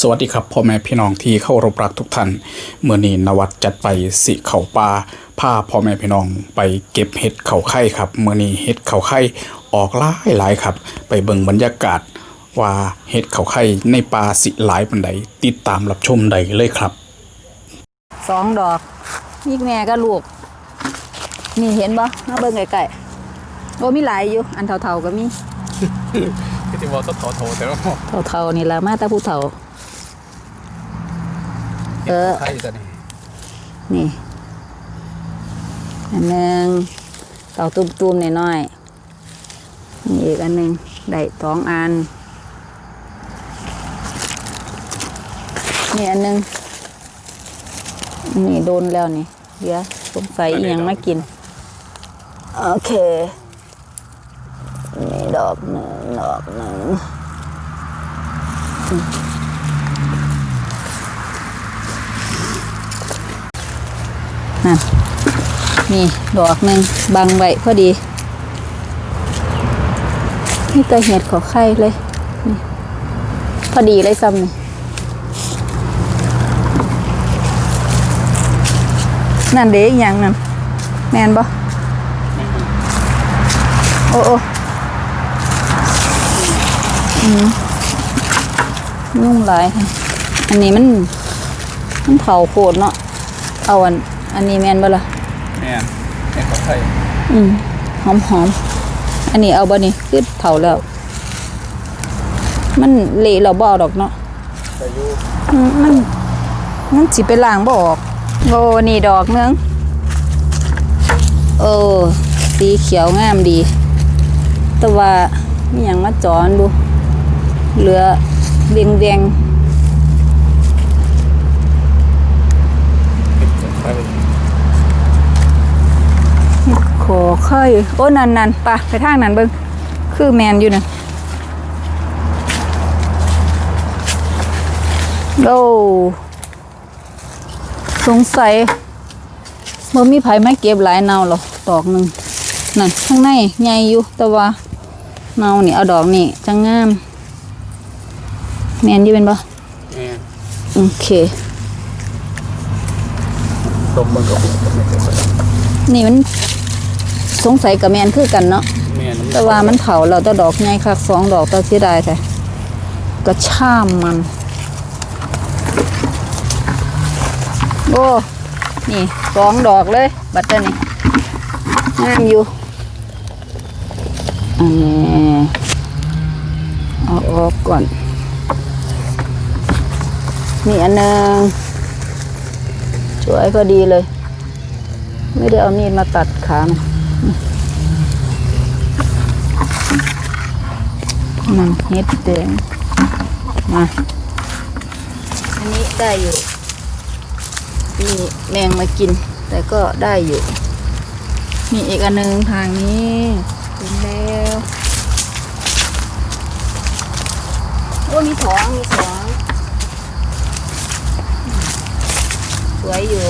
สวัสดีครับพ่อแม่พี่น้องที่เข้ารบรักทุกท่านเมื่อนี้นวัดจัดไปสิเขาปลาพาพ่อแม่พี่น้องไปเก็บเห็ดเขาไข่ครับเมื่อนี้เห็ดเขาไข่ออกหลายหลายครับ ไปเบิ่งบรรยากาศว่าเห็ดเขาไข่ในปลาสิหลายปันใดติดตามรับชมใดเลยครับสองดอกนี่แม่ก็ลูก นี่เห็นบ่มาเบิ่งไก่ๆโอ้มีหลายอยู่อันเท่าๆก็มีที่ว่าต้องโถแต่ว่าเท่าๆนี่ละมาแต่ผู้เฒ่า เออไข่จะนี่นี่อันหนึ่งเต่าตุ้มๆน้อยๆนี่อีกอันหนึ่งได้สองอัน นี่อันหนึ่งนี่โดนแล้วนี่เดี๋ยวสงสัยอีหยังมากิน โอเคนี่ดอกหนึ่งดอกหนึ่ง นั่นนี่ดอกหนึ่งบังไว้พอดีนี่ต่เห็ดขอไข่เลยนี่พอดีเลยซ้ำนี่นั่นเด็กยังนั่นแมนบ่โอ้โอ้อืมนุ่มหลายอันนี้มันมันเผาโคตรเนาะเอาอัน อันนี้แมนบ่ล่ะแม่เห็ดเขาไข่อืมหอมหอมอันนี้เอาบ่นี่คือเผาแล้ว มันเละเราบ่เอาดอกเนาะแต่ยูอืมมันมันสิไปล้างบ่ออกโอ้นี่ดอกหนึงเออสีเขียวงามดี แต่ว่ามีหยังมาจอนดู เหลือเวียงเวียงเห็ ดเขาไข่ๆขอไข่โอ้นั่นนั่นๆไปไปทางนั้นเบิ่งคือแมนอยู่น่ะโอ้สงสัยบ่มีไผมาเก็บหลายเนาหรอกดอกหนึงนั่นข้างในใหญ่อยู่แต่ว่าเนานี่เอาดอกนี่จังงามแมนอยู่เป็นบ่แม่โอเคต้มมันกับนี่มัน สงสัยกับแมนคือกันเนาะแม่แต่ว่ามันเผาเราแต่ดอกใหญ่คักสองดอกแต่เสียดายแท้กระช่ามมัน โอ้นี่สองดอกเลยบัตเตอร์นี่งามอยู่อันนี้เอาออกก่อนนี่อันหนึงสวยพอดีเลย ไม่ได้เอามีดมาตัดขามัน มันเฮ็ดแดงมาอันนี้ได้อยู่ มีแมงมากิน แต่ก็ได้อยู่ มีอีกอันหนึงทางนี้ถึงแล้วโอ้มีสองมีสองสวยอยู่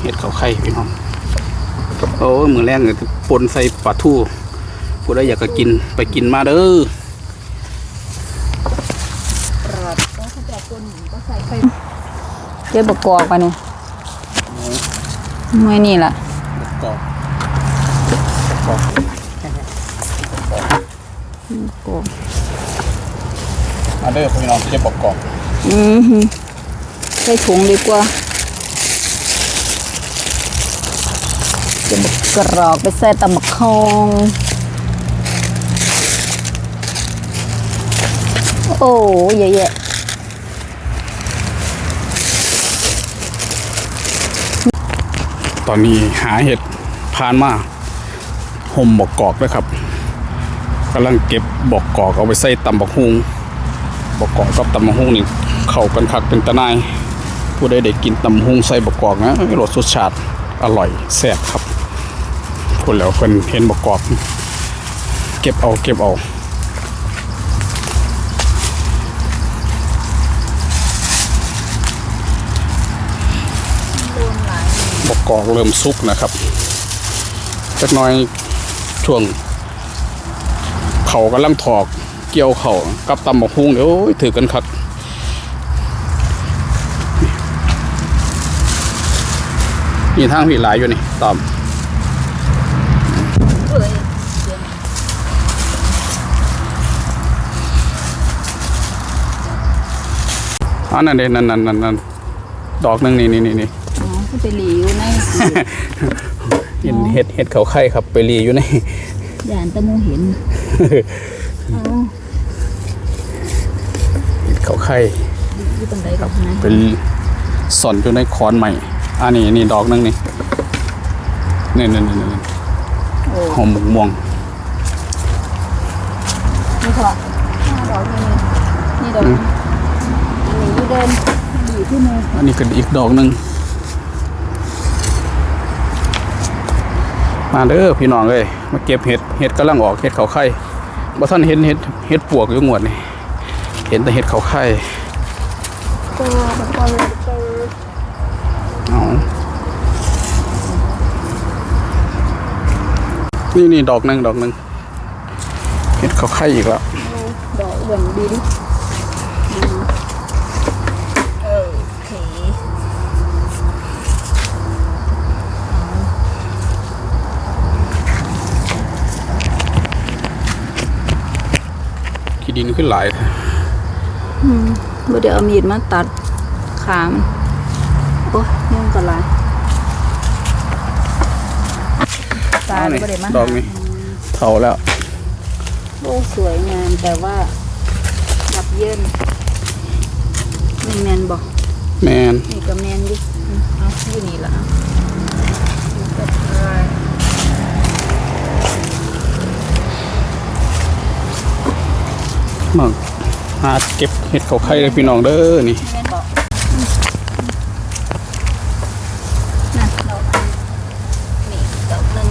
เห็ดเขาไข่พี่น้องโอ้ยมือแรงเลยปนใส่ปลาทูผู้ใดอยากจะกินไปกินมาเด้อเจ๊บกกอกไปเนี่ยไม่นี่ล่ะกรอบกรอบกอกมาเด้อพี่น้องเจ็บบอกกรอบอือหือใส่ถุงดีกว่า จะบกกรอกไปใส่ตำบักคองโอ้เยอะแยะตอนนี้หาเห็ดผ่านมาห่มบอกกอกด้วยครับกำลังเก็บบอกกอกเอาไปใส่ตำบักฮุงบอกกอกกับตำบักฮุงนี่เข้ากันคักเป็นตะนายผู้ใดได้กินตำบักฮุงใส่บอกกอกนะรสชาติอร่อยแซ่บครับ พูดแล้วเพิ่นเห็นบอกกอกเก็บเอาเก็บเอาบกกอกเริ่มสุกนะครับจักน้อยช่วง เขากำลังถอกเกี่ยวเขากับตำบักฮุงเดี๋ยวถือกันคักนี่ทางพี่หลายอยู่นี่ตาม เอ้ยอันนั้นเด่นนั่นนั่นนั่นนั่นดอกหนึงนี่นี่นี่นี่อ๋อคือไปหลีอยู่ในเห็นเห็ดเห็ดเขาไข่ครับ ไปรีอยู่ในยานตะมูเห็นอ๋อเห็ดเขาไข่อยู่ตรงไหนกับนะเป็นสอนอยู่ในคอนใหม่อันนี้นี่ดอกหนึงนี่นี่นี่นี่นี่โอ้ หอมหมกม่วงนี่ค่ะห้าดอกนี่นี่ดอกอันนี้อยู่เดินอยู่ที่มืออันนี้ก็อีกดอกหนึ่งมาเด้อพี่น้องเลยมาเก็บเห็ดเห็ดกำลังออกเห็ดเขาไข่บ่ท่านเห็นเห็ดเห็ดปวกอยู่งวดนี่เห็นแต่เห็ดเขาไข่ก็มันก็เลย นี่นี่ดอกหนึ่งดอกหนึ่งเห็ดเขาไข่อีกแล้วดอกเหลืองดีดิเออโอเคขี้ดินขึ้นหลายบ่เดี๋ยวเอามีดมาตัดขามันโอ้ยยุ่งกันหลาย ตาเอาก็นี่บ่ได้มาดอกนี้เท่าแล้วโอ้สวยงามแต่ว่ายับเยินนี่แมนบอกแมนนี่ก็แมนดิอืมเอาอยู่นี่ละนี่ก็ได้มาหาเก็บเห็ดเขาไข่เลยพี่น้องเด้อนี่ แมนบอกอืมน่ะดอกอันนี่ดอกหนึ่ง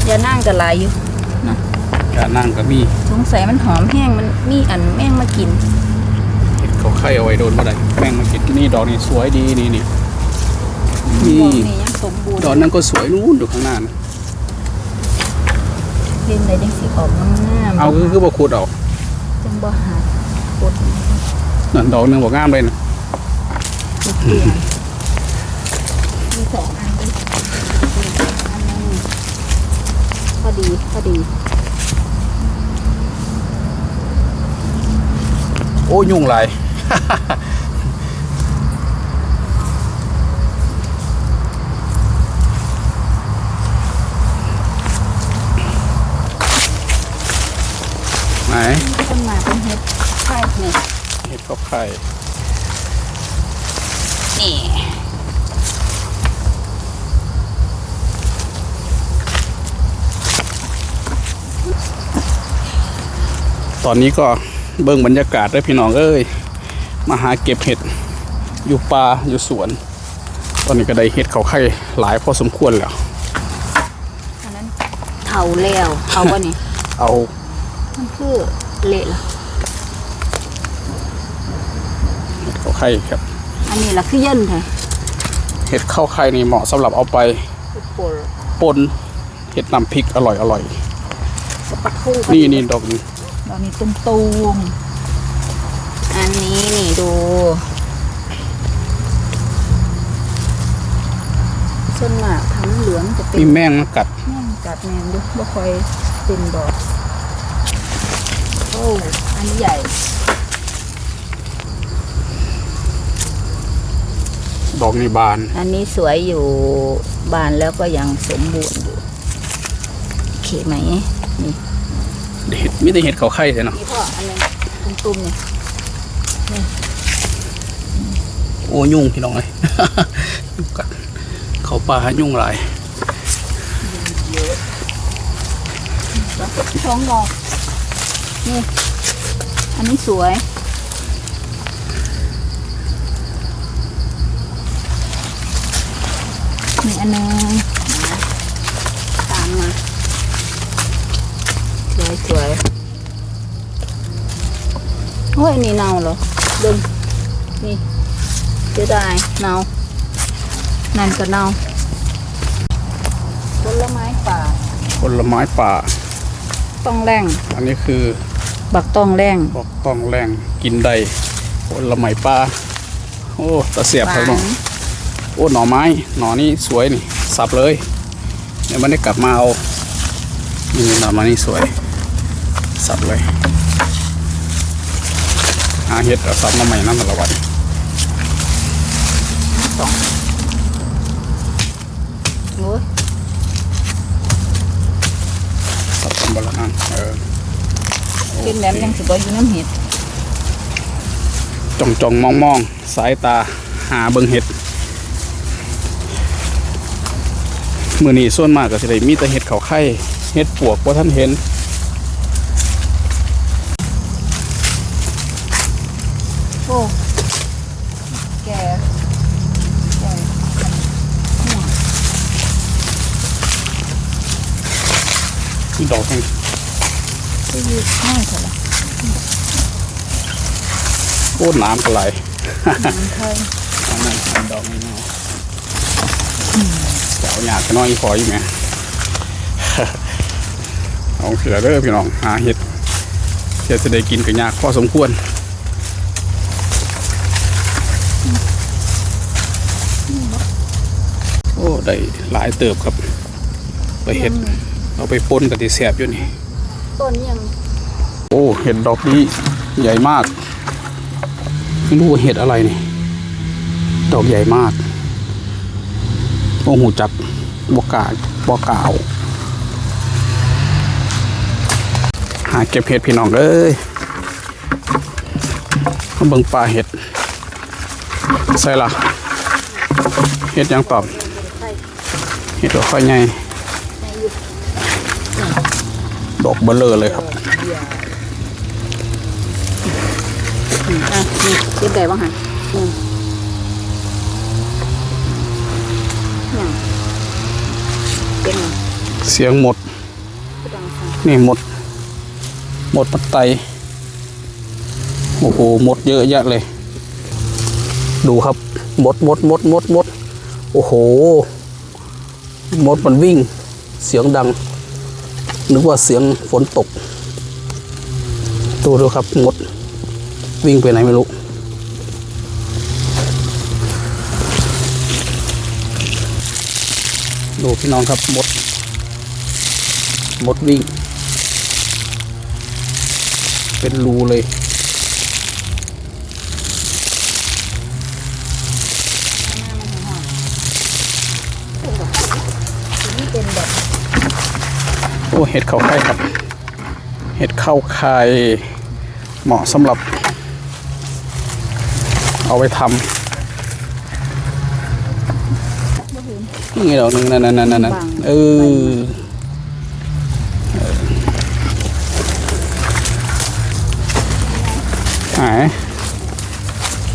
อ ย่านั่งกันหลายอยู่นะอย่านั่งก็มีสงสัยมันหอมแห้งมันมีอันแม่งมากินเห็ดเขาไข่เอาไว้โดนบ่ได้แม่งมากินนี่ดอกนี้สวยดีนี่นี่นี่ดอกนี่ยังสมบูรณ์ดอกนั้นก็สวยนู่นอยู่ข้างหน้านะเล่นได้ยังสีออกงามๆเอาคือคือบ่ขุดเอาจังบ่หาปวดนั่นดอกหนึงบ่งามเลยนะเปลี่ยนมีสองอันด้วยอันหนึงพอ ดีพอดี โอ้ยุ่งหลายไหนต้นมาเป็นเห็ดใช่นี่เห็ดเขาไข่นี่ ตอนนี้ก็เบิ่งบรรยากาศได้อพี่น้องเอ้ยมาหาเก็บเห็ดอยู่ป่าอยู่สวน ตอนนี้ก็ได้เห็ดเขาไข่หลายพอสมควรแล้วอันนั้นเถาแล้วเอาวะนี่เอามันคือเละละเห็ดเขาไข่ครับ อันนี้ละคือเย็นแท้เห็ดเข้าไข่นี่เหมาะสำหรับเอาไปคือปนปนเห็ดน้ำพริกอร่อยอร่อยกับปลาทูก็นี่นี่ดอกนี้ ดอกนี้ตุ้มตูมๆอันนี้นี่ดู ส่วนมากทั้งเหลืองจะเป็นมีแมงมากัดแม่งกัดแมงด้วยบ่ค่อยเป็นดอกโอ้อันนี้ใหญ่ดอกนี้บานอันนี้สวยอยู่บานแล้วก็ยังสมบูรณ์อยู่โอเคไหมนี่ เห็ดมีแต่เห็ดเขาไข่เลยเนาะนี่พ่ออันนึงตุ้มๆเนี่ยโอ้ยุ่งพี่น้องเลยยุ่งกัดเขาปลายุ่งหลายท้องดอกนี่อันนี้สวยนี่อันนึงนะตามมา สวยสวยโอ้ยอันนี่เน่าเหรอดึงนี่เสียดายเน่านั่นก็เน่าผลไม้ป่าผลไม้ป่า ต้องแรงอันนี้คือบักต้องแรงบอกต้องแรงกินได้ผลไม้ปลาโอ้ตะเสียบครับน้องโอ้หน่อไม้หน่อนี้สวยนี่สับเลยเดี๋ยวมันได้กลับมาเอานี่หน่อไม้นี่สวย สับเลยหาเห็ดเอาสับมาใหม่นั่นแต่ละวันโอ้ยสับกันบละนั่นเออเป็นแหลมยังสิบ่อยู่น้ำเห็ดจ้องจ้องมองมองสายตาหาเบิงเห็ดมือนี้ส่วนมากก็สิได้มีแต่เห็ดเขาไข่เห็ดปวกว่าท่านเห็น โอ้แก่แก่ ที่ดอกแห่งที่ยืดง่ายเท่าไหร่โคตรน้ำกระไหลน้ำไทยอันนั้นอันดอกไม่เน่าจะเอาหยาดกันน้อยพออยู่ไหมเอาเสือเด้อพี่น้องหาเห็ดเห็ดจะได้กินกับยากพอสมควรโอ้ได้หลายเติบครับ ไปเห็ด เอาไปปนกับที่แสบอยู่นี่ ต้นยังโอ้เห็ดดอกนี้ใหญ่มากไม่รู้ว่าเห็ดอะไรนี่ ดอกใหญ่มากโอ้หูจักบกกาบอกกล่าวหาเก็บเห็ดพี่น้องเอ้ยมาเบิ่งปลาเห็ดใส่ละเห็ดหยังตอบเห็ดดอกค่อยใหญ่ ดอกเบลเลอร์เลยครับอะนี่เก็บได้บ้างหันอืมเนี่ยเป็นไงเสียงหมดก็ดังค่ะนี่หมด หมดปัตไตโอ้โหหมดเยอะแยะเลย ดูครับ หมดหมดหมดหมดหมดโอ้โห หมดมันวิ่ง เสียงดัง นึกว่าเสียงฝนตก ดูดูครับหมดวิ่งไปไหนไม่รู้ ดูพี่น้องครับหมดหมดวิ่ง เป็นรูเลย เห็ดเข้าไข่ครับ เห็ดเข้าไข่เหมาะสำหรับ เอาไปทำนี่ดอกหนึ่งนั่นนั่นนั่นนั่นเออเออหาย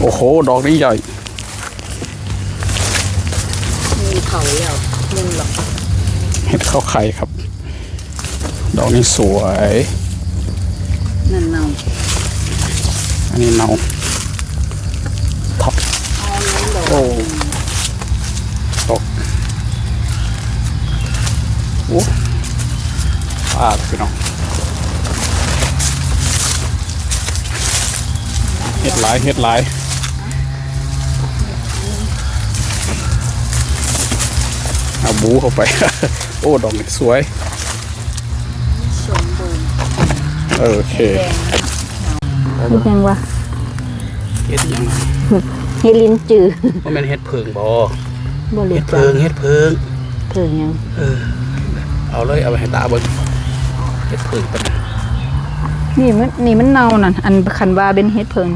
โอ้โห ดอกนี้ใหญ่มีเขาแล้วหนึ่งหรอกเห็ดเข้าไข่ครับ ดอกนี้สวย นั่นเนาอันนี้เนาทับเอาเน้นดอกโอ้ตกโอ้ปลาพี่น้องเห็ดหลายเห็ดหลายเอาบูเข้าไป โอ้ ดอกนี้สวย โอเคแดงเป็นยังวะเห็ดยังไงเฮลินจือว่ามันเห็ดเพิงบอบ่เหลืเห็อดจัเพิงงเห็ดเพิงเพิ่งยังเออเอาเลยเอาไปให้ตาเบิ้งเห็ดเพิงเป็นนี่มันนี่มันเน่านั่นอันคันว่าเป็นเฮ็ดเพิ่ง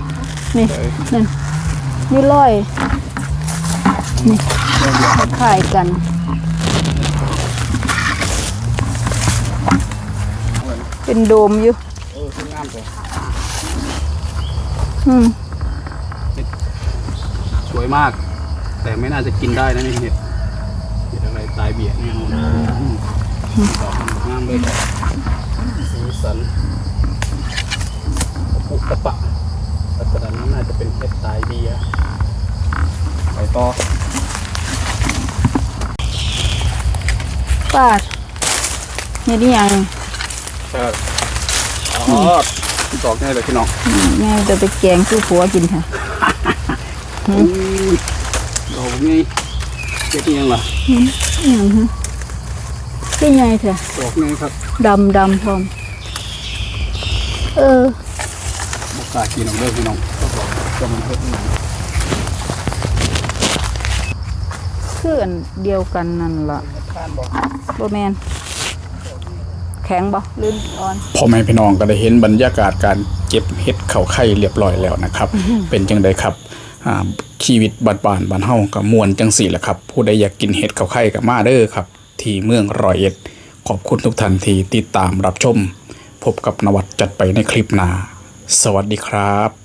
นี่เลยนั่นนี่ร้อยนี่คล้ายกันเป็นโดมอยู่ เออคืองามเลยอืมสวยมาก แต่ไม่น่าจะกินได้นะนี่เห็ดเห็ดอะไรตายเบียดแน่นอนดอกมันงามเลยสีสันปุกตะปะลักษณะนั้นน่าจะเป็นเห็ดตายเบียไปต่อปาดเฮ็ดอีหยังเออ อ๋อดอกง่ายเลยพี่น้องแม่จะไปแกงสู้ผัวกินค่ะอุ้ยดอกนี่เจ็ดยังล่ะอหย่างฮะที่ไงเถอะดอกนี่ครับดำดำพร้อมเออบอกกล้ากินออกเด้อพี่น้องก็บอกจะมันเพิ่มหน่อยคืออันเดียวกันนั่นล่ะทานบอกบ่แมนแข็งบ่ลื่นอ่อนพ่อแม่พี่น้องก็ได้เห็นบรรยากาศการเก็บเห็ดเขาไข่เรียบร้อยแล้วนะครับ เป็นจังไดครับอ่าชีวิตบ้านบ้านบ้านเฮากับมวลจังสี่แหละครับ ผู้ใดอยากกินเห็ดเขาไข่กับมาเด้อครับ ที่เมืองร้อยเอ็ด ขอบคุณทุกท่านที่ติดตามรับชม พบกับนวัดจัดไปในคลิปหน้าสวัสดีครับ